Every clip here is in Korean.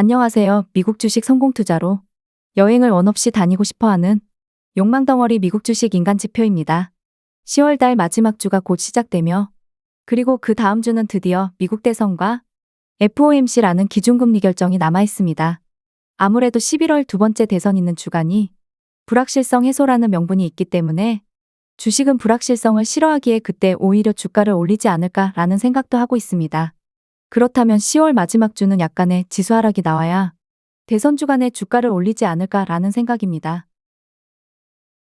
안녕하세요. 미국 주식 성공 투자로 여행을 원 없이 다니고 싶어 하는 욕망 덩어리 미국 주식 인간 지표입니다. 10월 달 마지막 주가 곧 시작되며 그리고 그 다음 주는 드디어 미국 대선과 FOMC라는 기준금리 결정이 남아 있습니다. 아무래도 11월 두 번째 대선 있는 주간이 불확실성 해소라는 명분이 있기 때문에 주식은 불확실성을 싫어하기에 그때 오히려 주가를 올리지 않을까라는 생각도 하고 있습니다. 그렇다면 10월 마지막 주는 약간의 지수 하락이 나와야 대선 주간에 주가를 올리지 않을까라는 생각입니다.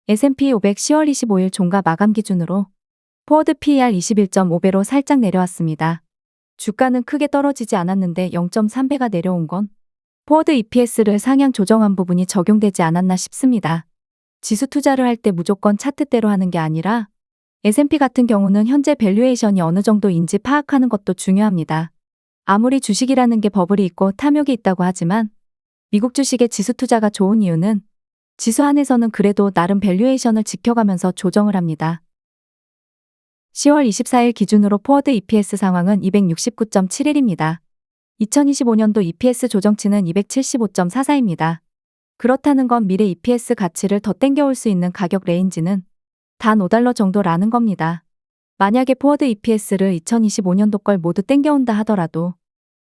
S&P 500 10월 25일 종가 마감 기준으로 포워드 PER 21.5배로 살짝 내려왔습니다. 주가는 크게 떨어지지 않았는데 0.3배가 내려온 건 포워드 EPS를 상향 조정한 부분이 적용되지 않았나 싶습니다. 지수 투자를 할 때 무조건 차트대로 하는 게 아니라 S&P 같은 경우는 현재 밸류에이션이 어느 정도인지 파악하는 것도 중요합니다. 아무리 주식이라는 게 버블이 있고 탐욕이 있다고 하지만 미국 주식의 지수 투자가 좋은 이유는 지수 안에서는 그래도 나름 밸류에이션을 지켜가면서 조정을 합니다. 10월 24일 기준으로 포워드 EPS 상황은 269.71입니다. 2025년도 EPS 조정치는 275.44입니다. 그렇다는 건 미래 EPS 가치를 더 땡겨올 수 있는 가격 레인지는 단 5달러 정도라는 겁니다. 만약에 포워드 EPS를 2025년도 걸 모두 땡겨온다 하더라도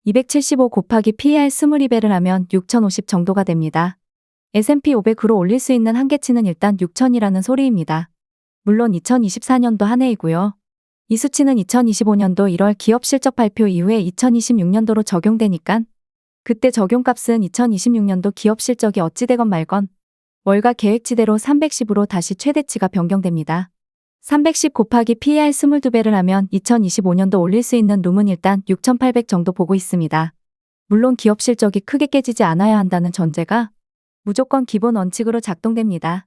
275 곱하기 PER 22배를 하면 6050 정도가 됩니다. S&P 500으로 올릴 수 있는 한계치는 일단 6000이라는 소리입니다. 물론 2024년도 한 해이고요. 이 수치는 2025년도 1월 기업 실적 발표 이후에 2026년도로 적용되니깐 그때 적용값은 2026년도 기업 실적이 어찌되건 말건 월가 계획치대로 310으로 다시 최대치가 변경됩니다. 310 곱하기 PER 22배를 하면 2025년도 올릴 수 있는 룸은 일단 6,800 정도 보고 있습니다. 물론 기업 실적이 크게 깨지지 않아야 한다는 전제가 무조건 기본 원칙으로 작동됩니다.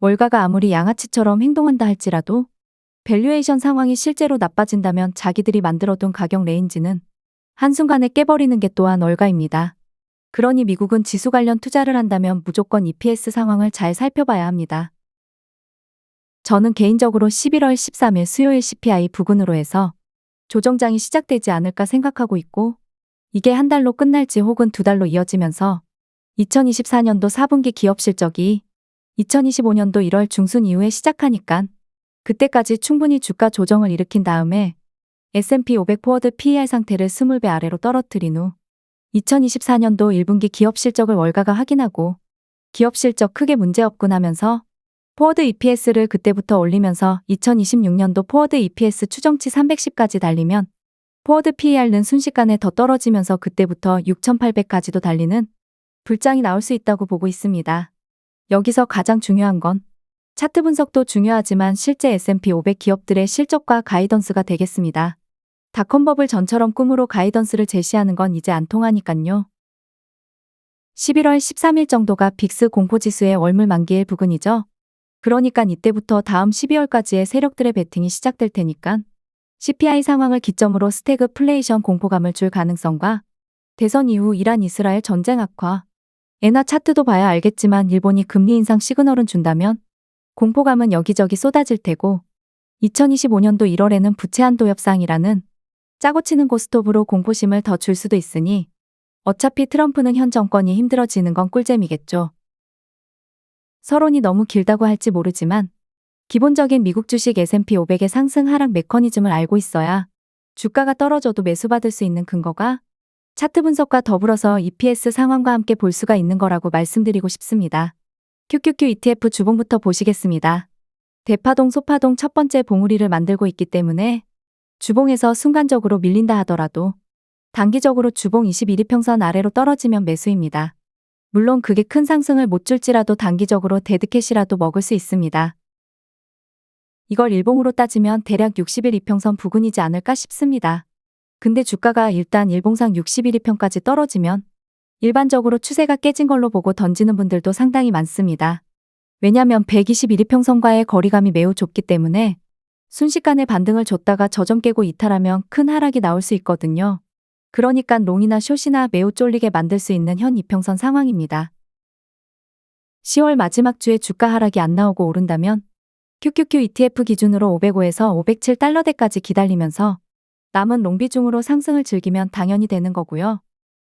월가가 아무리 양아치처럼 행동한다 할지라도 밸류에이션 상황이 실제로 나빠진다면 자기들이 만들어둔 가격 레인지는 한순간에 깨버리는 게 또한 월가입니다. 그러니 미국은 지수 관련 투자를 한다면 무조건 EPS 상황을 잘 살펴봐야 합니다. 저는 개인적으로 11월 13일 수요일 CPI 부근으로 해서 조정장이 시작되지 않을까 생각하고 있고 이게 한 달로 끝날지 혹은 두 달로 이어지면서 2024년도 4분기 기업 실적이 2025년도 1월 중순 이후에 시작하니깐 그때까지 충분히 주가 조정을 일으킨 다음에 S&P 500 포워드 PER 상태를 20배 아래로 떨어뜨린 후 2024년도 1분기 기업 실적을 월가가 확인하고 기업 실적 크게 문제없군 하면서 포워드 EPS를 그때부터 올리면서 2026년도 포워드 EPS 추정치 310까지 달리면 포워드 PER는 순식간에 더 떨어지면서 그때부터 6,800까지도 달리는 불장이 나올 수 있다고 보고 있습니다. 여기서 가장 중요한 건 차트 분석도 중요하지만 실제 S&P 500 기업들의 실적과 가이던스가 되겠습니다. 닷컴버블 전처럼 꿈으로 가이던스를 제시하는 건 이제 안 통하니깐요. 11월 13일 정도가 빅스 공포지수의 월물 만기일 부근이죠. 그러니까 이때부터 다음 12월까지의 세력들의 베팅이 시작될 테니까 CPI 상황을 기점으로 스태그 플레이션 공포감을 줄 가능성과 대선 이후 이란 이스라엘 전쟁 악화, 엔화 차트도 봐야 알겠지만 일본이 금리 인상 시그널은 준다면 공포감은 여기저기 쏟아질 테고 2025년도 1월에는 부채 한도 협상이라는 짜고 치는 고스톱으로 공포심을 더 줄 수도 있으니 어차피 트럼프는 현 정권이 힘들어지는 건 꿀잼이겠죠. 서론이 너무 길다고 할지 모르지만 기본적인 미국 주식 S&P 500의 상승 하락 메커니즘을 알고 있어야 주가가 떨어져도 매수받을 수 있는 근거가 차트 분석과 더불어서 EPS 상황과 함께 볼 수가 있는 거라고 말씀드리고 싶습니다. QQQ ETF 주봉부터 보시겠습니다. 대파동 소파동 첫 번째 봉우리를 만들고 있기 때문에 주봉에서 순간적으로 밀린다 하더라도 단기적으로 주봉 21이평선 아래로 떨어지면 매수입니다. 물론 그게 큰 상승을 못 줄지라도 단기적으로 데드캣이라도 먹을 수 있습니다. 이걸 일봉으로 따지면 대략 60일 이평선 부근이지 않을까 싶습니다. 근데 주가가 일단 일봉상 60일 이평까지 떨어지면 일반적으로 추세가 깨진 걸로 보고 던지는 분들도 상당히 많습니다. 왜냐면 121이평선과의 거리감이 매우 좁기 때문에 순식간에 반등을 줬다가 저점 깨고 이탈하면 큰 하락이 나올 수 있거든요. 그러니까 롱이나 숏이나 매우 쫄리게 만들 수 있는 현 이평선 상황입니다. 10월 마지막 주에 주가 하락이 안 나오고 오른다면 QQQ ETF 기준으로 505에서 507달러대까지 기다리면서 남은 롱비 중으로 상승을 즐기면 당연히 되는 거고요.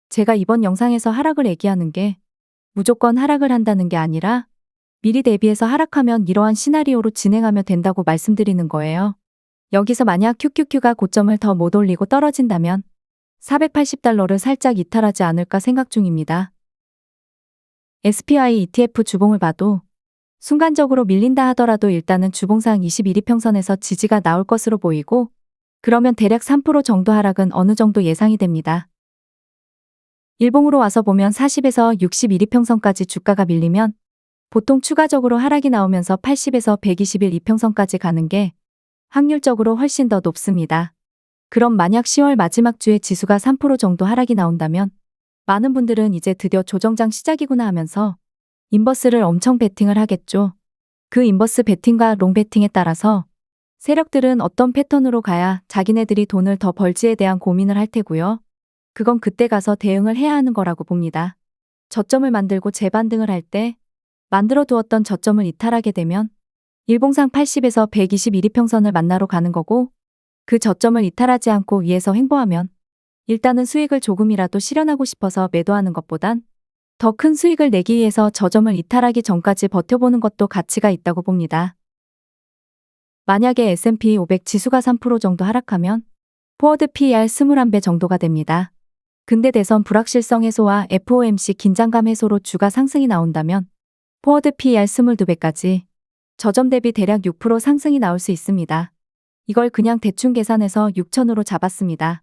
제가 이번 영상에서 하락을 얘기하는 게 무조건 하락을 한다는 게 아니라 미리 대비해서 하락하면 이러한 시나리오로 진행하면 된다고 말씀드리는 거예요. 여기서 만약 QQQ가 고점을 더 못 올리고 떨어진다면 480달러를 살짝 이탈하지 않을까 생각 중입니다. SPY ETF 주봉을 봐도 순간적으로 밀린다 하더라도 일단은 주봉상 21일 평선에서 지지가 나올 것으로 보이고 그러면 대략 3% 정도 하락은 어느 정도 예상이 됩니다. 일봉으로 와서 보면 40에서 61일 평선까지 주가가 밀리면 보통 추가적으로 하락이 나오면서 80에서 120일 이평선까지 가는 게 확률적으로 훨씬 더 높습니다. 그럼 만약 10월 마지막 주에 지수가 3% 정도 하락이 나온다면 많은 분들은 이제 드디어 조정장 시작이구나 하면서 인버스를 엄청 베팅을 하겠죠. 그 인버스 베팅과 롱 베팅에 따라서 세력들은 어떤 패턴으로 가야 자기네들이 돈을 더 벌지에 대한 고민을 할 테고요. 그건 그때 가서 대응을 해야 하는 거라고 봅니다. 저점을 만들고 재반등을 할 때 만들어 두었던 저점을 이탈하게 되면 일봉상 80에서 121일 평선을 만나러 가는 거고 그 저점을 이탈하지 않고 위에서 횡보하면 일단은 수익을 조금이라도 실현하고 싶어서 매도하는 것보단 더 큰 수익을 내기 위해서 저점을 이탈하기 전까지 버텨보는 것도 가치가 있다고 봅니다. 만약에 S&P 500 지수가 3% 정도 하락하면 포워드 PER 21배 정도가 됩니다. 근데 대선 불확실성 해소와 FOMC 긴장감 해소로 주가 상승이 나온다면 포워드 PER 22배까지 저점 대비 대략 6% 상승이 나올 수 있습니다. 이걸 그냥 대충 계산해서 6천으로 잡았습니다.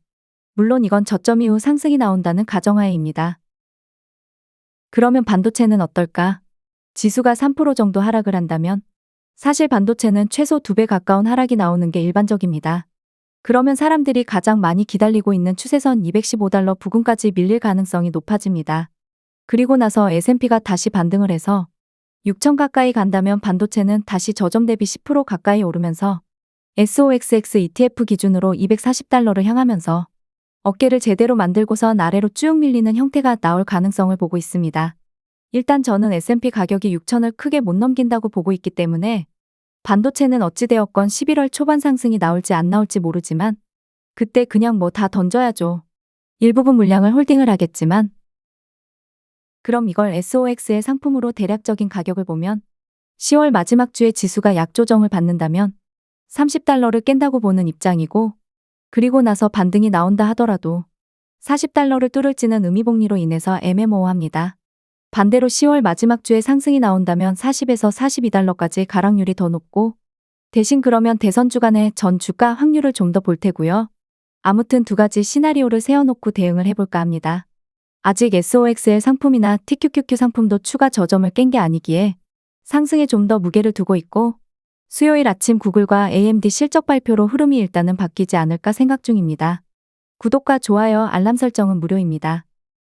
물론 이건 저점 이후 상승이 나온다는 가정하에입니다. 그러면 반도체는 어떨까? 지수가 3% 정도 하락을 한다면 사실 반도체는 최소 2배 가까운 하락이 나오는 게 일반적입니다. 그러면 사람들이 가장 많이 기다리고 있는 추세선 215달러 부근까지 밀릴 가능성이 높아집니다. 그리고 나서 S&P가 다시 반등을 해서 6천 가까이 간다면 반도체는 다시 저점 대비 10% 가까이 오르면서 SOXX ETF 기준으로 240달러를 향하면서 어깨를 제대로 만들고선 아래로 쭉 밀리는 형태가 나올 가능성을 보고 있습니다. 일단 저는 S&P 가격이 6천을 크게 못 넘긴다고 보고 있기 때문에 반도체는 어찌되었건 11월 초반 상승이 나올지 안 나올지 모르지만 그때 그냥 뭐 다 던져야죠. 일부분 물량을 홀딩을 하겠지만 그럼 이걸 SOX의 상품으로 대략적인 가격을 보면 10월 마지막 주에 지수가 약 조정을 받는다면 30달러를 깬다고 보는 입장이고 그리고 나서 반등이 나온다 하더라도 40달러를 뚫을지는 의미복리로 인해서 애매모호합니다. 반대로 10월 마지막 주에 상승이 나온다면 40에서 42달러까지 가락률이 더 높고 대신 그러면 대선 주간에 전 주가 확률을 좀 더 볼 테고요. 아무튼 두 가지 시나리오를 세워놓고 대응을 해볼까 합니다. 아직 SOXL 상품이나 TQQQ 상품도 추가 저점을 깬 게 아니기에 상승에 좀 더 무게를 두고 있고 수요일 아침 구글과 AMD 실적 발표로 흐름이 일단은 바뀌지 않을까 생각 중입니다. 구독과 좋아요, 알람 설정은 무료입니다.